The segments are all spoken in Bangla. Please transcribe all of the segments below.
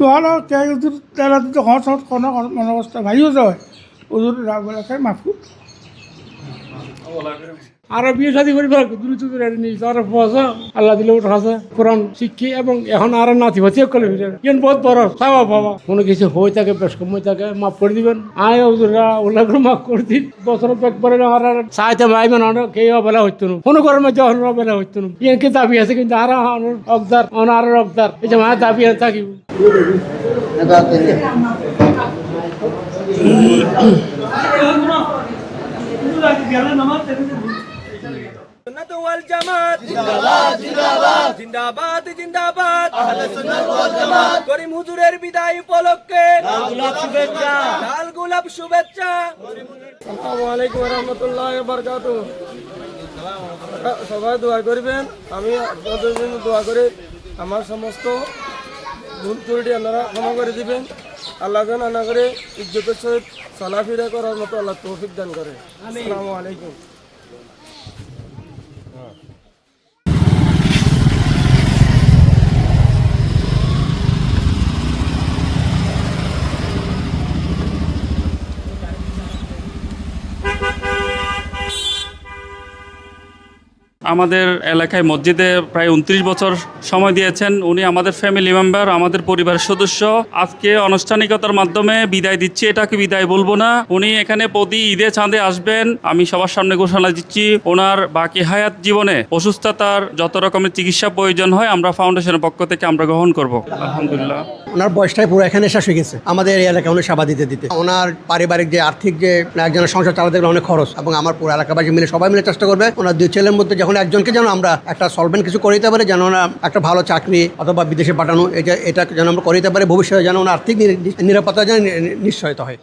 ভালো কে হুজুর তারা তো হস হস কোনো মন অবস্থা ভাইও যায় হুজুর রাগ এলাকায় মাফু আর বিয়ে শাদি করি ফেলা দ্রুত নি তার পয়সা আল্লাহ দিলে ওটা আছে কোরআন শিক্ষি এবং এখন আর নাতি ভাতি কলে কেন বহুত বড় সাবা বাবা কোনো কিছু হয়ে থাকে বেশ কম হয়ে থাকে মাফ করে দিবেন আয় হুজুরা ওলা করে মাফ করে দিন বছর পেক পরে আর সাহায্য মাইবেন আর কে বেলা হইতো না কোনো করার যখন বেলা হইতো না ইয়াকে দাবি আছে কিন্তু আর অকদার অনার অকদার এই যে মায়ের দাবি আছে থাকিব সুন্নাত ওয়াল জামাত। জিন্দাবাদ জিন্দাবাদ। জিন্দাবাদ জিন্দাবাদ। আহলে সুন্নাত ওয়াল জামাত। করিম হুজুরের বিদায় উপলক্ষে। লাল গোলাপ শুভেচ্ছা। লাল গোলাপ শুভেচ্ছা। আসসালামু আলাইকুম ওয়া রাহমাতুল্লাহি ওয়া বারাকাতুহু। সবাই দোয়া করবেন। আমি আপনাদের জন্য দোয়া করে। আমার সমস্ত ভুল ত্রুটি আপনারা ক্ষমা করে দিবেন। আল্লাহ যেন আনা করে ইজ্জতের সহিত চলাফেরা করার মতো আল্লাহ তৌফিক দান করে। আসসালামু আলাইকুম। আমাদের এলাকায় মসজিদে প্রায় উনত্রিশ বছর সময় দিয়েছেন। উনি আমাদের ফ্যামিলি মেম্বার আমাদের পরিবারের সদস্য। আজকে আনুষ্ঠানিকতার মাধ্যমে বিদায় দিচ্ছি। এটাকে বিদায় বলব না। উনি এখানে প্রতি ঈদে চাঁদে আসবেন। আমি সবার সামনে ঘোষণা দিচ্ছি, ওনার বাকি হায়াত জীবনে অসুস্থতার যত রকমের চিকিৎসা প্রয়োজন হয়, আমরা ফাউন্ডেশনের পক্ষ থেকে আমরা গ্রহণ করব। আলহামদুলিল্লাহ। ওনার বয়সটাই পুরো এখানে শেষ হয়ে গেছে। আমাদের এই এলাকায় অনেক সেবা দিতে দিতে। ওনার পারিবারিক যে আর্থিক যে, একজনের সংসার চালাতে গেলে অনেক খরচ। এবং আমার পুরো এলাকাবাসী মিলে সবাই মিলে চেষ্টা করবে। ওনার দুই ছেলের মধ্যে যখন একজনকে যেন আমরা একটা সলভেন্ট কিছু করে দিতে পারি, যেন একটা ভালো চাকরি অথবা বিদেশে পাঠানো এটা এটা যেন আমরা করে দিতে পারি, ভবিষ্যতে যেন আর্থিক নিরাপত্তা যেন নিশ্চয়তা হয়।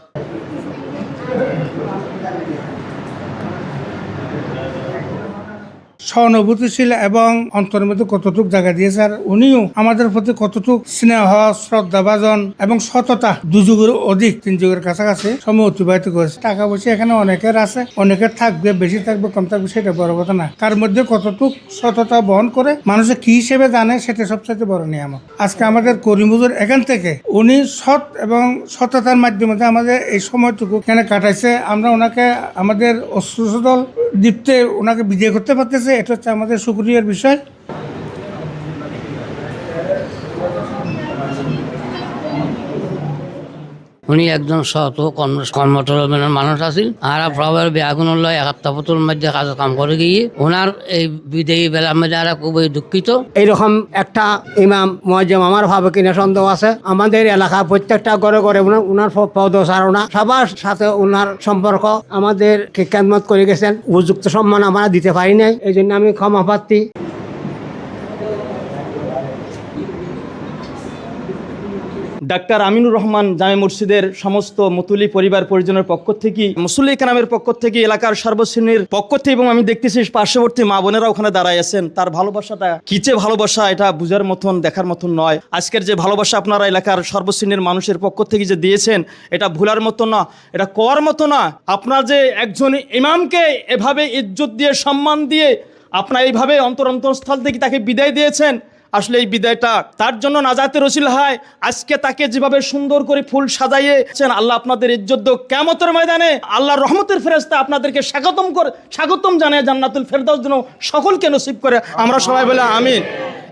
সহানুভূতিশীল এবং অন্তরের মধ্যে কতটুক জায়গা দিয়েছে আর উনিও আমাদের প্রতি কতটুক স্নেহ, শ্রদ্ধা, ভাজন এবং সততা দুযুগের অধিক, তিন যুগের কাছাকাছি সময় অতিবাহিত করেছে। টাকা পয়সা এখানে অনেকের আছে অনেকের থাকবে, বেশি থাকবে, কম থাকবে, সেটা বড় কথা না। তার মধ্যে কতটুক সততা বহন করে, মানুষে কি হিসেবে জানে, সেটা সবচেয়ে বড় নিয়ামক আজকে আমাদের করিমুজুর এখান থেকে উনি সৎ এবং সততার মাধ্যমে আমাদের এই সময়টুকু এখানে কাটাইছে। আমরা ওনাকে আমাদের অস্ত্রসদল দীপ্তে ওনাকে বিজয় করতে পারতেছে এটা হচ্ছে আমাদের সুক্রিয়ার বিষয়। উনি একজন সৎ ও কর্ম কর্মঠরমের মানুষ আছেন আর প্রভাবের লয় একাত্তাপতুর মধ্যে কাজ কাম করে গিয়ে ওনার এই বিদেয়ী বেলার মধ্যে আর খুবই দুঃখিত। এইরকম একটা ইমাম মহাজম আমার ভাবে কিনা সন্দেহ আছে। আমাদের এলাকা প্রত্যেকটা ঘরে ঘরে উনার- উনার পদ সারণা সবার সাথে ওনার সম্পর্ক আমাদের খেদমত করে গেছেন। উপযুক্ত সম্মান আমরা দিতে পারি নাই এই জন্য আমি ক্ষমা প্রার্থী। ডাক্তার আমিনুর রহমান জামে মসজিদের সমস্ত মুতুলি পরিবার পরিজনের পক্ষ থেকে, মুসল্লি কালামের পক্ষ থেকে, এলাকার সর্বশ্রেণীর পক্ষ থেকে এবং আমি দেখতেছি পার্শ্ববর্তী মা বোনেরা ওখানে দাঁড়ায় আছেন। তার ভালোবাসাটা কিচে ভালোবাসা, এটা বুঝার মতন, দেখার মতন নয়। আজকের যে ভালোবাসা আপনারা এলাকার সর্বশ্রেণীর মানুষের পক্ষ থেকে যে দিয়েছেন, এটা ভুলার মতো না, এটা কর মতো না। আপনার যে একজন ইমামকে এভাবে ইজ্জত দিয়ে, সম্মান দিয়ে আপনার এইভাবে অন্তর অন্তরস্থল থেকে তাকে বিদায় দিয়েছেন আসলে এই বিদায়টা তার জন্য নাজাতে রসিল হয় আজকে তাকে যেভাবে সুন্দর করে ফুল সাজাইয়েছেন আল্লাহ আপনাদের ইজ্জত কেমতের ময়দানে আল্লাহর রহমতের ফেরেস্তা আপনাদেরকে স্বাগতম করে স্বাগতম জানায় জান্নাতুল ফেরদাউস যেন সকলকে নসিব করে আমরা সবাই বলে আমিন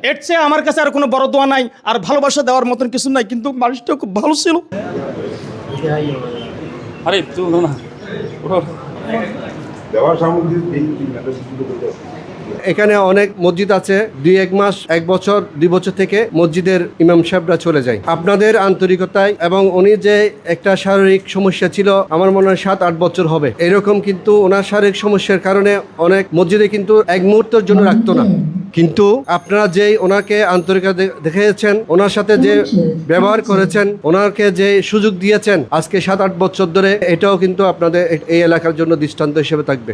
এর চেয়ে আমার কাছে আর কোনো বড় দোয়া নাই আর ভালোবাসা দেওয়ার মতন কিছু নাই কিন্তু মানুষটা খুব ভালো ছিল আরে চলো না দেওয়ার সামগ্রী এখানে অনেক মসজিদ আছে, দুই এক মাস, এক বছর, দুই বছর থেকে মসজিদের ইমাম সাহেবরা চলে যায়। আপনাদের আন্তরিকতায় এবং উনি যে একটা শারীরিক সমস্যা ছিল, আমার মনে হয় সাত, আট বছর হবে। এরকম কিন্তু ওনার শারীরিক সমস্যার কারণে অনেক মসজিদে কিন্তু এক মুহূর্তের জন্য রাখতো না। কিন্তু আপনারা যে ওনাকে আন্তরিকতা দেখিয়েছেন, ওনার সাথে যে ব্যবহার করেছেন, ওনাকে যে সুযোগ দিয়েছেন, আজকে সাত, আট বছর ধরে, এটাও কিন্তু আপনাদের এই এলাকার জন্য দৃষ্টান্ত হিসেবে থাকবে।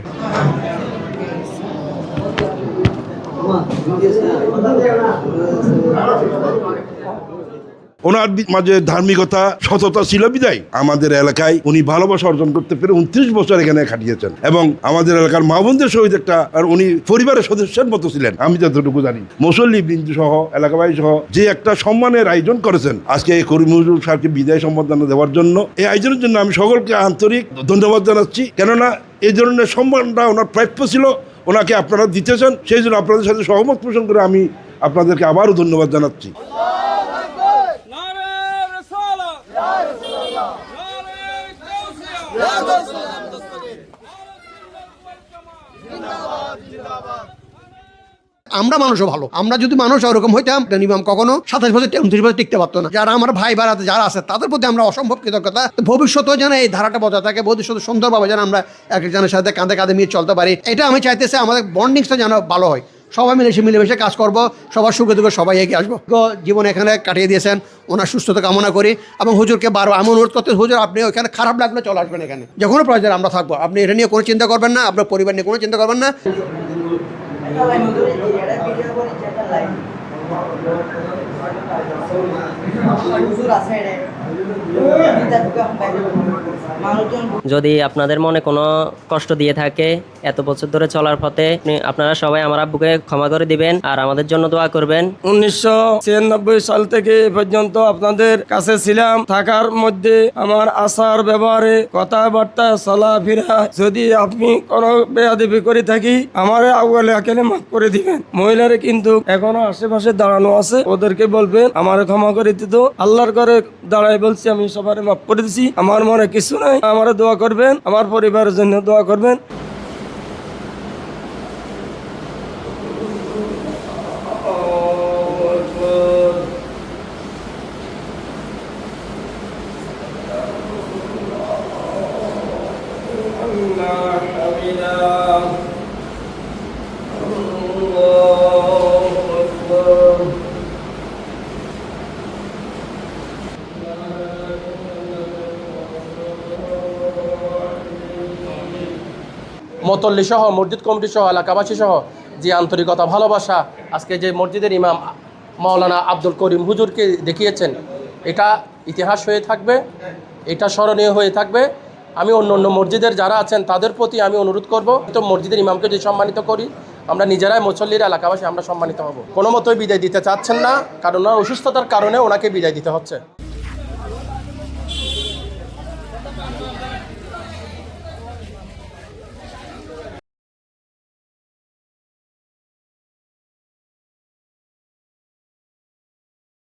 ওনার মাঝে ধার্মিকতা, সততা ছিল বিদায়। আমাদের এলাকায় উনি ভালোবাসা অর্জন করতে পেরে উনত্রিশ বছর এখানে খাটিয়েছেন। এবং আমাদের এলাকার মা বোনদের সহিত একটা, আর উনি পরিবারের সদস্যের মতো ছিলেন, আমি যতটুকু জানি। মুসল্লি বিন্দু সহ, এলাকাবাসী সহ, যে একটা সম্মানের আয়োজন করেছেন, আজকে এই করিম হুজুর সাহেবকে বিদায় সম্বর্ধনা দেওয়ার জন্য, এই আয়োজনের জন্য আমি সকলকে আন্তরিক ধন্যবাদ জানাচ্ছি। কেননা এই ধরনের সম্মানটা ওনার প্রাপ্য ছিল ওনাকে আপনারা দিতে চান সেই জন্য আপনাদের সাথে সহমত পোষণ করে আমি আপনাদেরকে আবারও ধন্যবাদ জানাচ্ছি। আমরা মানুষও ভালো। আমরা যদি মানুষ ওরকম হইতাম ইমাম কখনো সাতাশ বছর উনত্রিশ বছর টিকতে পারতো না। যারা আমার ভাই বাড়াতে যারা আছে, তাদের প্রতি আমরা অসম্ভব কৃতজ্ঞতা। ভবিষ্যতেও যেন এই ধারাটা বজায় থাকে, ভবিষ্যতে সুন্দরভাবে যেন আমরা একজনের সাথে কাঁধে কাঁধে মিলে চলতে পারি। এটা আমি চাইতেছি আমাদের বন্ডিংসটা যেন ভালো হয়। সবাই মিলে এসে মিলেমিশে কাজ করব, সবার সুখে দুঃখে সবাই এগিয়ে আসব। জীবন এখানে কাটিয়ে দিয়েছেন, ওনার সুস্থতা কামনা করি এবং হুজুরকে বারবার আমি অনুরোধ করতে, হুজুর, আপনি ওখানে খারাপ লাগলে চলে আসবেন এখানে। যখনও প্রয়োজন আমরা থাকব। আপনি এটা নিয়ে কোনো চিন্তা করবেন না, আপনার পরিবার নিয়ে কোনো চিন্তা করবেন না। হুজুর আছে যদি আপনাদের মনে কোনো কষ্ট দিয়ে থাকে এত বছর ধরে চলার পথে আপনারা সবাই আমার আব্বুকে ক্ষমা করে দিবেন আর আমাদের জন্য দোয়া করবেন। উনিশশো ছিয়ানব্বই সাল থেকে এ পর্যন্ত আপনাদের কাছে ছিলাম। থাকার মধ্যে আমার আচার ব্যবহারে, কথাবার্তা, চলাফেরা, যদি আপনি কোনো বেয়াদবি করে থাকি, আমার আউয়ালে আকেলে মাফ করে দিবেন। মহিলারা কিন্তু এখনও আশেপাশে দাঁড়ানো আছে। ওদেরকে বলবেন, আমার ক্ষমা করে দিত। আল্লাহর করে দাঁড়াই বলছি, আমি সবার মাফ করে দিছি। আমার মনে কিছু নাই। আমার দোয়া করবেন আমার পরিবারের জন্য দোয়া করবেন। মতল্লি সহ, মসজিদ কমিটি সহ, এলাকাবাসী সহ যে আন্তরিকতা, ভালোবাসা, আজকে যে মসজিদের ইমাম মাওলানা আব্দুল করিম হুজুরকে দেখিয়েছেন, এটা ইতিহাস হয়ে থাকবে, এটা স্মরণীয় হয়ে থাকবে। আমি অন্য অন্য মসজিদের যারা আছেন, তাদের প্রতি আমি অনুরোধ করব, তো মসজিদের ইমামকে যদি সম্মানিত করি, আমরা নিজেরাই মুসল্লির, এলাকাবাসী, আমরা সম্মানিত হব। কোনো মতোই বিদায় দিতে চাচ্ছেন না কারণ ওনার অসুস্থতার কারণে ওনাকে বিদায় দিতে হচ্ছে।